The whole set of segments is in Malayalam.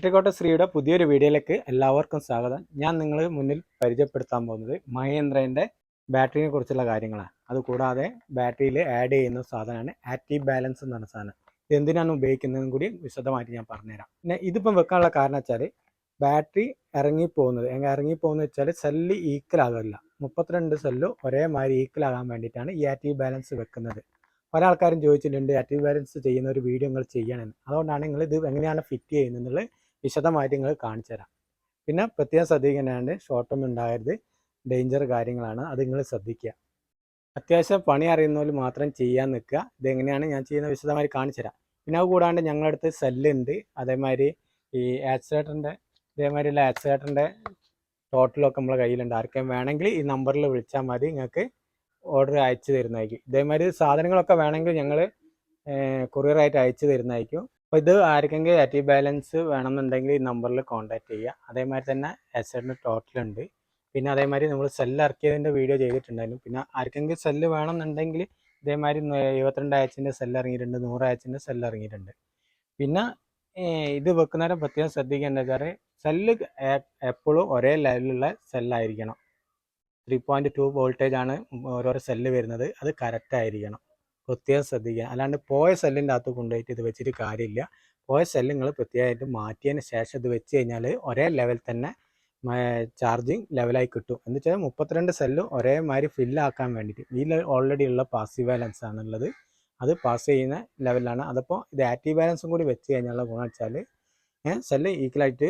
ഇലക്ട്രിക് ശ്രീയുടെ പുതിയൊരു വീഡിയോയിലേക്ക് എല്ലാവർക്കും സ്വാഗതം. ഞാൻ നിങ്ങൾ മുന്നിൽ പരിചയപ്പെടുത്താൻ പോകുന്നത് മഹേന്ദ്രന്റെ ബാറ്ററിനെ കുറിച്ചുള്ള കാര്യങ്ങളാണ്. അതുകൂടാതെ ബാറ്ററിയിൽ ആഡ് ചെയ്യുന്ന സാധനമാണ് ആക്റ്റീവ് ബാലൻസ് എന്ന് പറഞ്ഞ സാധനം. ഇത് എന്തിനാണ് ഉപയോഗിക്കുന്നതെന്നും കൂടി വിശദമായിട്ട് ഞാൻ പറഞ്ഞുതരാം. പിന്നെ ഇതിപ്പം വെക്കാനുള്ള കാരണം വെച്ചാൽ ബാറ്ററി ഇറങ്ങിപ്പോകുന്നത് എങ്ങനെ ഇറങ്ങിപ്പോകുന്നത് വെച്ചാൽ സെല്ല് ഈക്വൽ ആകില്ല മുപ്പത്തിരണ്ട് സെല്ല് ഒരേമാതിരി ഈക്വൽ ആകാൻ വേണ്ടിയിട്ടാണ് ഈ ആക്റ്റീവ് ബാലൻസ് വെക്കുന്നത്. പല ആൾക്കാരും ചോദിച്ചിട്ടുണ്ട് ആക്റ്റീവ് ബാലൻസ് ചെയ്യുന്ന ഒരു വീഡിയോ നിങ്ങൾ ചെയ്യണമെന്ന്. അതുകൊണ്ടാണ് നിങ്ങൾ ഇത് എങ്ങനെയാണ് ഫിറ്റ് ചെയ്യുന്നത് വിശദമായിട്ട് നിങ്ങൾ കാണിച്ചു തരാം. പിന്നെ പ്രത്യേകം ശ്രദ്ധിക്കുന്നതാണ്ട് ഷോർട്ട് ഒന്നും ഉണ്ടാകരുത്. ഡേഞ്ചർ കാര്യങ്ങളാണ്. അത് നിങ്ങൾ ശ്രദ്ധിക്കുക. അത്യാവശ്യം പണി അറിയുന്നവർ മാത്രം ചെയ്യാൻ നിൽക്കുക. ഇതെങ്ങനെയാണ് ഞാൻ ചെയ്യുന്ന വിശദമായി കാണിച്ചു തരാം. പിന്നെ അത് കൂടാണ്ട് ഞങ്ങളുടെ അടുത്ത് സെല്ലുണ്ട് അതേമാതിരി ഈ ആക്സിലേറ്ററിന്റെ ഇതേമാതിരിയുള്ള ആക്സിലേറ്ററിന്റെ ടോട്ടലൊക്കെ നമ്മളെ കയ്യിലുണ്ട്. ആർക്കും വേണമെങ്കിൽ ഈ നമ്പറിൽ വിളിച്ചാൽ മതി. നിങ്ങൾക്ക് ഓർഡർ അയച്ചു തരുന്നതായിരിക്കും. ഇതേമാതിരി സാധനങ്ങളൊക്കെ വേണമെങ്കിൽ ഞങ്ങൾ കൊറിയറായിട്ട് അയച്ചു തരുന്നതായിരിക്കും. അപ്പോൾ ഇത് ആർക്കെങ്കിലും ആക്റ്റീവ് ബാലൻസ് വേണമെന്നുണ്ടെങ്കിൽ ഈ നമ്പറിൽ കോൺടാക്ട് ചെയ്യുക. അതേമാതിരി തന്നെ എസ്റ്റിന് ടോട്ടൽ ഉണ്ട്. പിന്നെ അതേമാതിരി നമ്മൾ സെല്ല് ഇറക്കിയതിന്റെ വീഡിയോ ചെയ്തിട്ടുണ്ടായിരുന്നു. പിന്നെ ആർക്കെങ്കിലും സെല്ല് വേണമെന്നുണ്ടെങ്കിൽ ഇതേമാതിരി ഇരുപത്തിരണ്ട് ആഴ്ചന്റെ സെല്ല് ഇറങ്ങിയിട്ടുണ്ട്. നൂറ് ആഴ്ചന്റെ സെല്ല് ഇറങ്ങിയിട്ടുണ്ട്. പിന്നെ ഇത് വെക്കുന്നവരെ പ്രത്യേകം ശ്രദ്ധിക്കേണ്ടത് വെച്ചാൽ സെല്ല് എപ്പോഴും ഒരേ ലെവലിലുള്ള സെല്ലായിരിക്കണം ത്രീ പോയിന്റ് ടു വോൾട്ടേജ് ആണ് ഓരോരോ സെല്ല് വരുന്നത്. അത് കറക്റ്റ് ആയിരിക്കണം. പ്രത്യേകം ശ്രദ്ധിക്കുക. അല്ലാണ്ട് പോയ സെല്ലിന്റെ അകത്ത് കൊണ്ടുപോയിട്ട് ഇത് വെച്ചിട്ട് കാര്യമില്ല. പോയ സെല്ല് നിങ്ങൾ പ്രത്യേകമായിട്ട് മാറ്റിയതിന് ശേഷം ഇത് വെച്ച് കഴിഞ്ഞാൽ ഒരേ ലെവൽ തന്നെ ചാർജിങ് ലെവലായി കിട്ടും. എന്ന് വെച്ചാൽ മുപ്പത്തിരണ്ട് സെല്ലും ഒരേമാതിരി ഫില്ലാക്കാൻ വേണ്ടിയിട്ട്. ഇതിൽ ഓൾറെഡി ഉള്ള പാസീവ് ബാലൻസ് ആണുള്ളത്. അത് പാസ് ചെയ്യുന്ന ലെവലാണ് അതപ്പോൾ ഇത് ആക്റ്റീവ് ബാലൻസും കൂടി വെച്ച് കഴിഞ്ഞാൽ ഗുണം വെച്ചാൽ സെല്ല് ഈക്വലായിട്ട്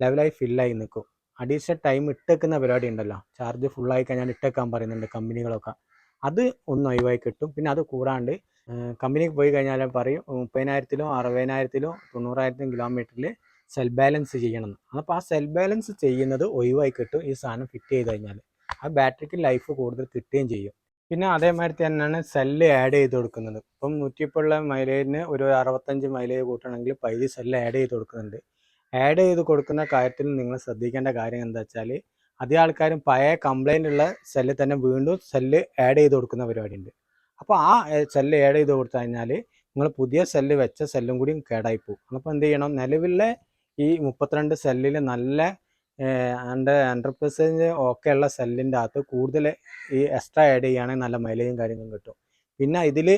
ലെവലായി ഫില്ലായി നിൽക്കും. അഡീഷണൽ ടൈം ഇട്ടേക്കുന്ന പരിപാടി ഉണ്ടല്ലോ. ചാർജ് ഫുള്ളായി കഴിഞ്ഞാൽ ഇട്ടേക്കാൻ പറയുന്നുണ്ട് കമ്പനികളൊക്കെ. അത് ഒന്ന് ഒഴിവായി കിട്ടും. പിന്നെ അത് കൂടാണ്ട് കമ്പനിക്ക് പോയി കഴിഞ്ഞാൽ പറയും മുപ്പതിനായിരത്തിലോ അറുപതിനായിരത്തിലോ തൊണ്ണൂറായിരത്തിലും കിലോമീറ്ററിൽ സെൽ ബാലൻസ് ചെയ്യണം. അപ്പോൾ ആ സെൽ ബാലൻസ് ചെയ്യുന്നത് ഒഴിവായി കിട്ടും ഈ സാധനം ഫിറ്റ് ചെയ്ത് കഴിഞ്ഞാൽ ആ ബാറ്ററിക്ക് ലൈഫ് കൂടുതൽ കിട്ടുകയും ചെയ്യും. പിന്നെ അതേമാതിരി തന്നെയാണ് സെല്ല് ആഡ് ചെയ്ത് കൊടുക്കുന്നത്. ഇപ്പം നൂറ്റിപ്പുള്ള മൈലേജിന് ഒരു അറുപത്തഞ്ച് മൈലേജ് കൂട്ടണമെങ്കിൽ പൈതി സെല്ല് ആഡ് ചെയ്ത് കൊടുക്കുന്നുണ്ട്. ആഡ് ചെയ്ത് കൊടുക്കുന്ന കാര്യത്തിൽ നിങ്ങൾ ശ്രദ്ധിക്കേണ്ട കാര്യം എന്താ വെച്ചാൽ അധികം ആൾക്കാരും പഴയ കംപ്ലൈന്റ് ഉള്ള സെല്ല് തന്നെ വീണ്ടും സെല്ല് ആഡ് ചെയ്ത് കൊടുക്കുന്ന പരിപാടി ഉണ്ട് അപ്പോൾ ആ സെല്ല് ആഡ് ചെയ്ത് കൊടുത്തു കഴിഞ്ഞാൽ നിങ്ങൾ പുതിയ സെല്ല് വെച്ച സെല്ലും കൂടി കേടായി പോകും. അപ്പോൾ എന്ത് ചെയ്യണം? നിലവിലെ ഈ മുപ്പത്തിരണ്ട് സെല്ലിൽ നല്ല ഹൺഡ്രഡ് ഹൺഡ്രഡ് പെർസെന്റ് ഓക്കെ ഉള്ള സെല്ലിന്റെ അകത്ത് കൂടുതൽ ഈ എക്സ്ട്രാ ആഡ് ചെയ്യുകയാണെങ്കിൽ നല്ല മൈലേജും കാര്യങ്ങളും കിട്ടും. പിന്നെ ഇതിൽ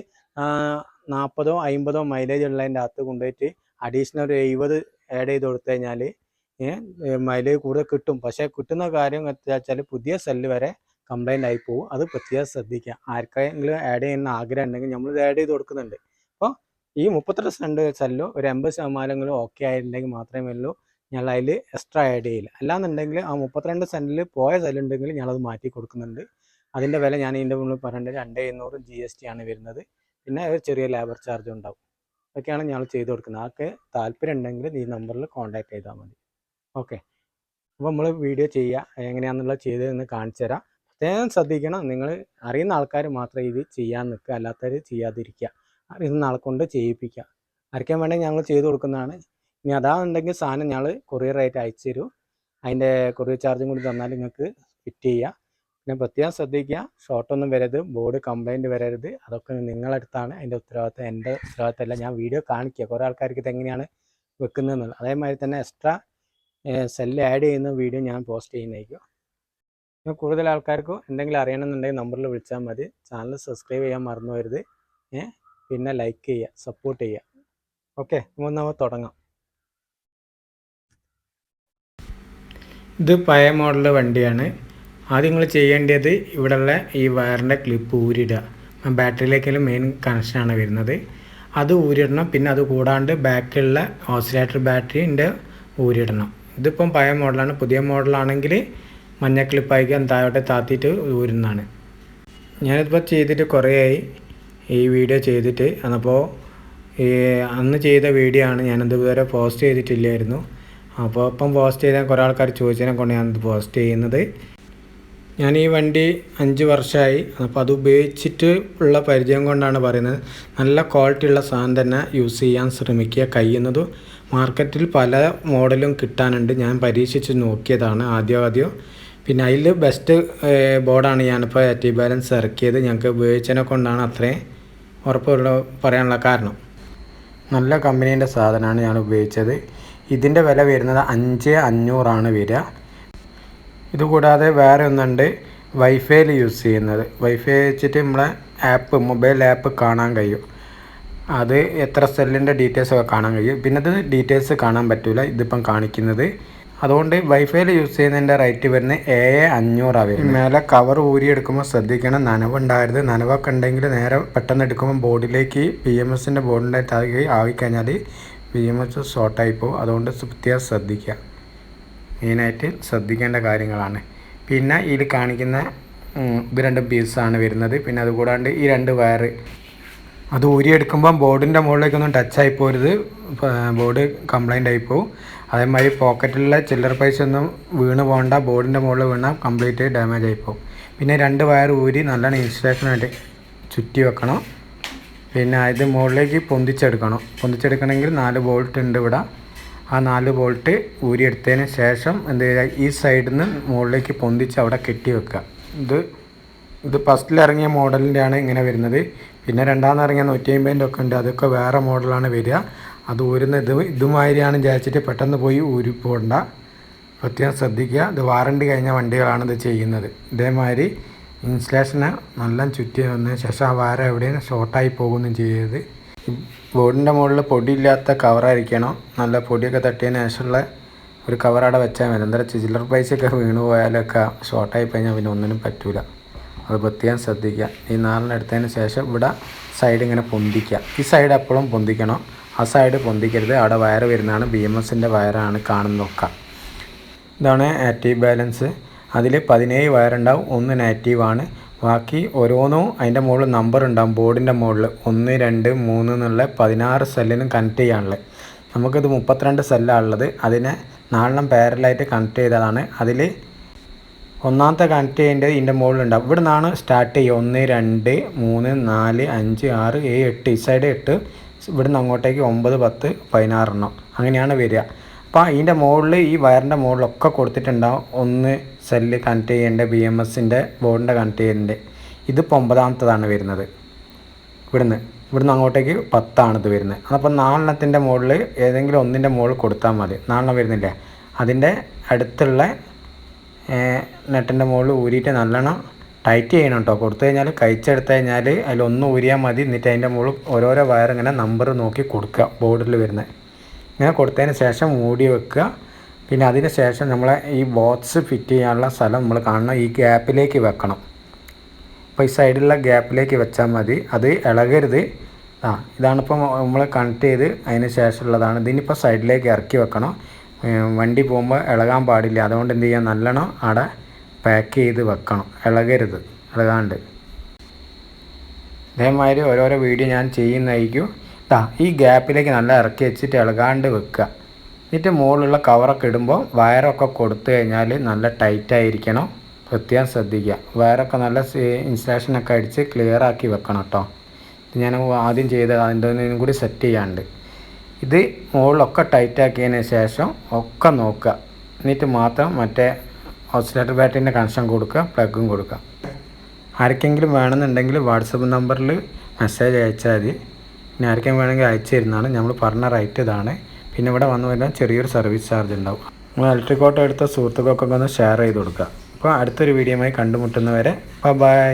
നാൽപ്പതോ അമ്പതോ മൈലേജ് ഉള്ളതിന്റെ അകത്ത് കൊണ്ടുപോയിട്ട് അഡീഷണൽ ഒരു എഴുപത് ആഡ് ചെയ്ത് കൊടുത്തു കഴിഞ്ഞാൽ മൈലേജ് കൂടുതൽ കിട്ടും. പക്ഷേ കിട്ടുന്ന കാര്യം വെച്ചാൽ പുതിയ സെല്ല് വരെ കംപ്ലൈന്റ് ആയി പോകും അത് പ്രത്യേകം ശ്രദ്ധിക്കുക. ആർക്കെങ്കിലും ആഡ് ചെയ്യുന്ന ആഗ്രഹം ഉണ്ടെങ്കിൽ നമ്മൾ ഇത് ആഡ് ചെയ്ത് കൊടുക്കുന്നുണ്ട്. അപ്പോൾ ഈ മുപ്പത്തെട്ട് സെന്റ് സെല്ലോ ഒരു എൺപത് ശതമാനങ്ങളും ഓക്കെ ആയിട്ടുണ്ടെങ്കിൽ മാത്രമേ ഉള്ളൂ. ഞങ്ങൾ അതിൽ എക്സ്ട്രാ ആഡ് ചെയ്യില്ല. അല്ലാന്നുണ്ടെങ്കിൽ ആ മുപ്പത്തിരണ്ട് സെന്റിൽ പോയ സെല്ലുണ്ടെങ്കിൽ ഞങ്ങളത് മാറ്റി കൊടുക്കുന്നുണ്ട്. അതിന്റെ വില ഞാൻ ഇതിന്റെ മുന്നിൽ പറയേണ്ടത് രണ്ട് എണ്ണൂറ് ജി എസ് ടി ആണ് വരുന്നത്. പിന്നെ ഒരു ചെറിയ ലേബർ ചാർജ് ഉണ്ടാവും. അതൊക്കെയാണ് ഞങ്ങൾ ചെയ്ത് കൊടുക്കുന്നത്. ആൾക്ക് താല്പര്യം ഉണ്ടെങ്കിൽ ഈ നമ്പറിൽ കോൺടാക്ട് ചെയ്താൽ മതി. ഓക്കെ. അപ്പോൾ നമ്മൾ വീഡിയോ ചെയ്യുക എങ്ങനെയാണെന്നുള്ളത് ചെയ്തതെന്ന് കാണിച്ചു തരാം. പ്രത്യേകം ശ്രദ്ധിക്കണം നിങ്ങൾ അറിയുന്ന ആൾക്കാർ മാത്രമേ ഇത് ചെയ്യാൻ നിൽക്കുക അല്ലാത്തവർ ചെയ്യാതിരിക്കുക. അറിയുന്ന ആൾക്കൊണ്ട് കൊണ്ട് ചെയ്യിപ്പിക്കുക. അരയ്ക്കാൻ വേണമെങ്കിൽ ഞങ്ങൾ ചെയ്ത് കൊടുക്കുന്നതാണ്. ഇനി അതാണെന്നുണ്ടെങ്കിൽ സാധനം ഞങ്ങൾ കൊറിയറായിട്ട് അയച്ചു തരും. അതിന്റെ കൊറിയർ ചാർജും കൂടി തന്നാൽ നിങ്ങൾക്ക് ഫിറ്റ് ചെയ്യുക പിന്നെ പ്രത്യേകം ശ്രദ്ധിക്കുക ഷോർട്ടൊന്നും വരരുത് ബോർഡ് കംപ്ലൈന്റ് വരരുത്. അതൊക്കെ നിങ്ങളടുത്താണ് അതിന്റെ ഉത്തരവാദിത്തം എന്റെ ഉത്തരവാദിത്തമല്ല. ഞാൻ വീഡിയോ കാണിക്കുക. കുറേ ആൾക്കാർക്ക് ഇത് എങ്ങനെയാണ് വെക്കുന്നതെന്നുള്ളത്. അതേമാതിരി തന്നെ എക്സ്ട്രാ സെല്ല് ആഡ് ചെയ്യുന്ന വീഡിയോ ഞാൻ പോസ്റ്റ് ചെയ്യുന്നതായിരിക്കും. കൂടുതൽ ആൾക്കാർക്ക് എന്തെങ്കിലും അറിയണമെന്നുണ്ടെങ്കിൽ നമ്പറിൽ വിളിച്ചാൽ മതി. ചാനൽ സബ്സ്ക്രൈബ് ചെയ്യാൻ മറന്നു വരുത് പിന്നെ ലൈക്ക് ചെയ്യുക സപ്പോർട്ട് ചെയ്യുക. ഓക്കെ അപ്പോൾ നമ്മൾ തുടങ്ങാം. ഇത് പഴയ മോഡൽ വണ്ടിയാണ്. ആദ്യം നിങ്ങൾ ചെയ്യേണ്ടത് ഇവിടെയുള്ള ഈ വയറിന്റെ ക്ലിപ്പ് ഊരിടുക ബാറ്ററിയിലേക്കുള്ള മെയിൻ കണക്ഷനാണ് വരുന്നത്. അത് ഊരിടണം പിന്നെ അത് കൂടാണ്ട് ബാക്കിലുള്ള ഓസിലേറ്റർ ബാറ്ററിന്റെ ഊരിടണം ഇതിപ്പം പഴയ മോഡലാണ്. പുതിയ മോഡലാണെങ്കിൽ മഞ്ഞ ക്ലിപ്പായിക്ക് താഴോട്ട് താത്തിയിട്ട് ഊരുന്നതാണ്. ഞാനിപ്പോൾ ചെയ്തിട്ട് കുറേയായി. ഈ വീഡിയോ ചെയ്തിട്ട് അപ്പോൾ ഈ അന്ന് ചെയ്ത വീഡിയോ ആണ് ഞാനത് ഇതുവരെ പോസ്റ്റ് ചെയ്തിട്ടില്ലായിരുന്നു. അപ്പോൾ ഇപ്പം പോസ്റ്റ് ചെയ്താൽ കുറേ ആൾക്കാർ ചോദിച്ചതിനെ കൊണ്ട് ഞാനത് പോസ്റ്റ് ചെയ്യുന്നത്. ഞാൻ ഈ വണ്ടി അഞ്ച് വർഷമായി അപ്പോൾ അത് ഉപയോഗിച്ചിട്ട് ഉള്ള പരിചയം കൊണ്ടാണ് പറയുന്നത്. നല്ല ക്വാളിറ്റി ഉള്ള സാധനം തന്നെ യൂസ് ചെയ്യാൻ ശ്രമിക്കുക കഴിയുന്നതും മാർക്കറ്റിൽ പല മോഡലും കിട്ടാനുണ്ട്. ഞാൻ പരീക്ഷിച്ച് നോക്കിയതാണ് ആദ്യം ആദ്യം പിന്നെ അതിൽ ബെസ്റ്റ് ബോർഡാണ് ഞാനിപ്പോൾ ആക്റ്റീവ് ബാലൻസ് ഇറക്കിയത്. ഞങ്ങൾക്ക് ഉപയോഗിച്ചതിനെ കൊണ്ടാണ് അത്രയും ഉറപ്പുള്ള പറയാനുള്ള കാരണം. നല്ല കമ്പനീന്റെ സാധനമാണ് ഞാൻ ഉപയോഗിച്ചത്. ഇതിന്റെ വില വരുന്നത് അഞ്ച് അഞ്ഞൂറാണ് വരിക. ഇതുകൂടാതെ വേറെ ഒന്നുണ്ട്. വൈഫൈയിൽ യൂസ് ചെയ്യുന്നത്. വൈഫൈ വെച്ചിട്ട് നമ്മളെ ആപ്പ് മൊബൈൽ ആപ്പ് കാണാൻ കഴിയും. അത് എത്ര സെല്ലിന്റെ ഡീറ്റെയിൽസ് ഒക്കെ കാണാൻ കഴിയും. പിന്നെ അത് ഡീറ്റെയിൽസ് കാണാൻ പറ്റില്ല ഇതിപ്പം കാണിക്കുന്നത്. അതുകൊണ്ട് വൈഫൈയിൽ യൂസ് ചെയ്യുന്നതിന്റെ റേറ്റ് വരുന്നത് ഏഴ് അഞ്ഞൂറാണ് വരുന്നത്. മേലെ കവർ ഊരിയെടുക്കുമ്പോൾ ശ്രദ്ധിക്കണം. നനവുണ്ടായത് നനവൊക്കെ ഉണ്ടെങ്കിൽ നേരെ പെട്ടെന്ന് എടുക്കുമ്പോൾ ബോർഡിലേക്ക് പി എം എസിന്റെ ബോർഡിന്റെ ആയിക്കഴിഞ്ഞാൽ പി എം എസ് ഷോർട്ടായി പോകും. അതുകൊണ്ട് പ്രത്യേകം ശ്രദ്ധിക്കുക. മെയിനായിട്ട് ശ്രദ്ധിക്കേണ്ട കാര്യങ്ങളാണ്. പിന്നെ ഇതിൽ കാണിക്കുന്ന ഇത് രണ്ട് പീസാണ് വരുന്നത്. പിന്നെ അതുകൂടാണ്ട് ഈ രണ്ട് വയർ അത് ഊരിയെടുക്കുമ്പം ബോർഡിന്റെ മുകളിലേക്കൊന്നും ടച്ച് ആയി പോരുത്. ബോർഡ് കംപ്ലൈന്റ് ആയി പോകും അതേമാതിരി പോക്കറ്റിലുള്ള ചില്ലർ പൈസ ഒന്നും വീണ് പോകണ്ട ബോർഡിന്റെ മുകളിൽ വീണാൽ കംപ്ലീറ്റ് ഡാമേജ് ആയിപ്പോവും പിന്നെ രണ്ട് വയർ ഊരി നല്ലോണം ഇൻസ്റ്റലേഷനായിട്ട് ചുറ്റി വെക്കണം. പിന്നെ ഇത് മുകളിലേക്ക് പൊന്തിച്ചെടുക്കണം. പൊന്തിച്ചെടുക്കണമെങ്കിൽ നാല് ബോൾട്ട് ഉണ്ട് ഇവിടെ. ആ നാല് ബോൾട്ട് ഊരിയെടുത്തതിന് ശേഷം എന്ത് ചെയ്യുക ഈ സൈഡിൽ നിന്ന് മുകളിലേക്ക് പൊന്തിച്ച് അവിടെ കെട്ടി വെക്കുക. ഇത് ഇത് ഫസ്റ്റിൽ ഇറങ്ങിയ മോഡലിന്റെ ആണ് ഇങ്ങനെ വരുന്നത്. പിന്നെ രണ്ടാമത് ഇറങ്ങിയ നൂറ്റി അമ്പതിന്റെ ഒക്കെ ഉണ്ട്. അതൊക്കെ വേറെ മോഡലാണ് വരിക. അത് ഊരുന്ന ഇത് ഇതുമാതിരിയാണ് വിചാരിച്ചിട്ട് പെട്ടെന്ന് പോയി ഊരി പോകണ്ട. പ്രത്യേകം ശ്രദ്ധിക്കുക. ഇത് വാറണ്ടി കഴിഞ്ഞ വണ്ടികളാണ് ഇത് ചെയ്യുന്നത്. ഇതേമാതിരി ഇൻസ്റ്റലേഷന് നല്ല ചുറ്റി വന്നതിന് ശേഷം ആ വാര എവിടെയും ഷോർട്ടായി പോകുന്നു ചെയ്യരുത്. ബോർഡിന്റെ മുകളിൽ പൊടിയില്ലാത്ത കവറായിരിക്കണം. നല്ല പൊടിയൊക്കെ തട്ടിയതിന് ശേഷമുള്ള ഒരു കവർ അവിടെ വെച്ചാൽ മതി. എന്താ വെച്ചാൽ ചില്ലർ പൈസയൊക്കെ വീണ് പോയാലൊക്കെ ഷോർട്ടായി കഴിഞ്ഞാൽ പിന്നെ ഒന്നിനും പറ്റൂല. അത് പ്രത്യേകം ശ്രദ്ധിക്കുക. ഈ നാലെണ്ണം എടുത്തതിന് ശേഷം ഇവിടെ സൈഡ് ഇങ്ങനെ പൊന്തിക്കുക. ഈ സൈഡ് എപ്പോഴും പൊന്തിക്കണം. ആ സൈഡ് പൊന്തിക്കരുത്. അവിടെ വയർ വരുന്നതാണ്. ബി എം എസിന്റെ വയറാണ് കാണുന്നതൊക്കെ. ഇതാണ് ആക്റ്റീവ് ബാലൻസ് അതിൽ പതിനേഴ് വയറുണ്ടാവും ഒന്ന് നാറ്റീവാണ് ബാക്കി ഓരോന്നും അതിന്റെ മുകളിൽ നമ്പർ ഉണ്ടാകും ബോർഡിന്റെ മുകളിൽ ഒന്ന് രണ്ട് മൂന്ന് എന്നുള്ള പതിനാറ് സെല്ലിനും കണക്ട് ചെയ്യാനുള്ളത്. നമുക്കിത് മുപ്പത്തിരണ്ട് സെല്ലാണ് ഉള്ളത്. അതിനെ നാലെണ്ണം പാരലായിട്ട് കണക്ട് ചെയ്തതാണ്. അതിൽ ഒന്നാമത്തെ കണക്ട് ചെയ്യേണ്ടത് ഇതിന്റെ മുകളിലുണ്ടാവും ഇവിടെ നിന്നാണ് സ്റ്റാർട്ട് ചെയ്യുക. ഒന്ന് രണ്ട് മൂന്ന് നാല് അഞ്ച് ആറ് ഏഴ് എട്ട്. ഈ സൈഡ് എട്ട്. ഇവിടുന്ന് അങ്ങോട്ടേക്ക് ഒമ്പത് പത്ത് പതിനാറെണ്ണം. അങ്ങനെയാണ് വരിക. അപ്പോൾ ഇതിന്റെ മുകളിൽ ഈ വയറിന്റെ മുകളിലൊക്കെ കൊടുത്തിട്ടുണ്ടാവും. ഒന്ന് സെല്ല് കണക്ട് ചെയ്യേണ്ട ബി എം എസിന്റെ ബോർഡിന്റെ കണക്ട് ചെയ്യേണ്ടത് ഇതിപ്പോൾ ഒമ്പതാമത്തതാണ് വരുന്നത്. ഇവിടുന്ന് ഇവിടുന്ന് അങ്ങോട്ടേക്ക് പത്താണ് ഇത് വരുന്നത്. അപ്പോൾ നാലെണ്ണത്തിന്റെ മുകളിൽ ഏതെങ്കിലും ഒന്നിന്റെ മുകളിൽ കൊടുത്താൽ മതി. നാലെണ്ണം വരുന്നില്ലേ? അതിന്റെ അടുത്തുള്ള നെട്ടിന്റെ മുകളിൽ ഊരിയിട്ട് നല്ലോണം ടൈറ്റ് ചെയ്യണം കേട്ടോ കൊടുത്തു കഴിഞ്ഞാൽ കഴിച്ചെടുത്ത് കഴിഞ്ഞാൽ അതിലൊന്ന് ഊരിയാൽ മതി. എന്നിട്ട് അതിന്റെ മുകളിൽ ഓരോരോ വയർ ഇങ്ങനെ നമ്പർ നോക്കി കൊടുക്കുക ബോർഡിൽ വരുന്നത് ഇങ്ങനെ കൊടുത്തതിന് ശേഷം മൂടി വെക്കുക. പിന്നെ അതിന് ശേഷം നമ്മളെ ഈ ബോക്സ് ഫിറ്റ് ചെയ്യാനുള്ള സ്ഥലം നമ്മൾ കാണണം. ഈ ഗ്യാപ്പിലേക്ക് വെക്കണം. അപ്പോൾ ഈ സൈഡിലുള്ള ഗ്യാപ്പിലേക്ക് വെച്ചാൽ മതി. അത് ഇളകരുത്. ആ ഇതാണിപ്പോൾ നമ്മൾ കണക്ട് ചെയ്ത് അതിന് ശേഷമുള്ളതാണ്. ഇതിനിപ്പോൾ സൈഡിലേക്ക് ഇറക്കി വെക്കണം. വണ്ടി പോകുമ്പോൾ ഇളകാൻ പാടില്ല. അതുകൊണ്ട് എന്ത് ചെയ്യാം നല്ലോണം അവിടെ പാക്ക് ചെയ്ത് വെക്കണം. ഇളകരുത്. ഇളകാണ്ട്. ഇതേമാതിരി ഓരോരോ വീഡിയോ ഞാൻ ചെയ്യുന്നതായിരിക്കും. ഇതാ ഈ ഗ്യാപ്പിലേക്ക് നല്ല ഇറക്കി വെച്ചിട്ട് ഇളകാണ്ട് വെക്കുക. എന്നിട്ട് മുകളിലുള്ള കവറൊക്കെ ഇടുമ്പോൾ വയറൊക്കെ കൊടുത്തു കഴിഞ്ഞാൽ നല്ല ടൈറ്റ് ആയിരിക്കണം. പ്രത്യേകം ശ്രദ്ധിക്കുക. വയറൊക്കെ നല്ല ഇൻസ്റ്റലേഷനൊക്കെ അടിച്ച് ക്ലിയർ ആക്കി വെക്കണം കേട്ടോ ഞാൻ ആദ്യം ചെയ്ത അതിന്റെ കൂടി സെറ്റ് ചെയ്യാണ്ട്. ഇത് മുകളിലൊക്കെ ടൈറ്റ് ആക്കിയതിന് ശേഷം ഒക്കെ നോക്കുക. എന്നിട്ട് മാത്രം മറ്റേ ഓസിലേറ്റർ ബാറ്ററിന്റെ കണക്ഷൻ കൊടുക്കുക പ്ലഗും കൊടുക്കുക. ആർക്കെങ്കിലും വേണമെന്നുണ്ടെങ്കിൽ വാട്സപ്പ് നമ്പറിൽ മെസ്സേജ് അയച്ചാൽ മതി. ഇനി ആർക്കും വേണമെങ്കിൽ അയച്ചു തരുന്നതാണ്. നമ്മൾ പറഞ്ഞ റേറ്റ് ഇതാണ്. പിന്നെ ഇവിടെ വന്നു കഴിഞ്ഞാൽ ചെറിയൊരു സർവീസ് ചാർജ് ഉണ്ടാവും. നമ്മൾ ഇലക്ട്രിക് ഓട്ടോ എടുത്ത സുഹൃത്തുക്കൾക്കൊക്കെ ഒന്ന് ഷെയർ ചെയ്ത് കൊടുക്കുക. അപ്പോൾ അടുത്തൊരു വീഡിയോയുമായി കണ്ടുമുട്ടുന്നവരെ ബൈ